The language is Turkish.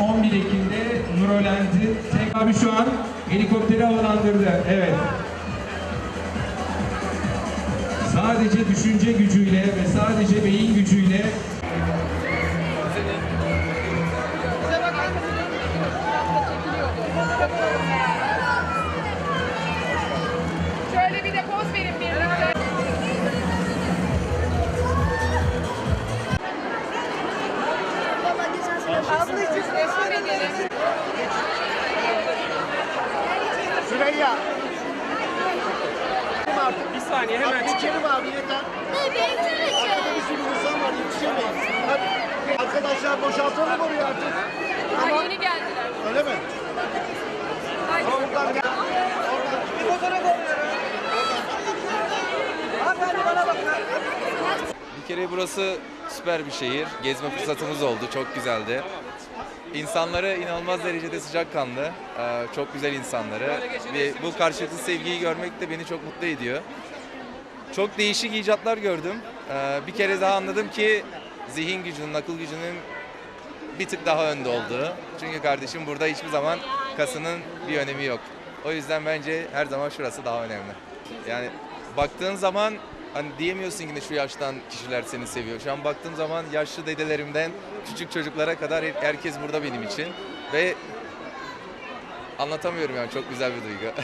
11 Ekim'de Nurolent'in tek abi şu an helikopteri havalandırdı. Evet. Sadece düşünce gücüyle ve sadece beyin gücüyle Ablacığım devam edelim. Süreyya. Bir saniye hemen çık. Geçelim abi yeter. Arkada bir sürü insan var yetişemeyiz. Hadi. Arkadaşlar boşaltalım orayı artık. Daha yeni geldiler. Öyle mi? Haydi. Oradan gel. Bir kere burası süper bir şehir. Gezme fırsatımız oldu. Çok güzeldi. İnsanları inanılmaz derecede sıcakkanlı. Ee, Çok güzel insanları. Ve bu karşılıklı sevgiyi görmek de beni çok mutlu ediyor. Çok değişik icatlar gördüm. Ee, Bir kere daha anladım ki zihin gücünün, akıl gücünün bir tık daha önde olduğu. Çünkü kardeşim burada hiçbir zaman kasının bir önemi yok. O yüzden bence her zaman şurası daha önemli. Yani baktığın zaman hani diyemiyorsun ki şu yaştan kişiler seni seviyor. Şu an baktığım zaman yaşlı dedelerimden küçük çocuklara kadar her- herkes burada benim için ve anlatamıyorum yani çok güzel bir duygu.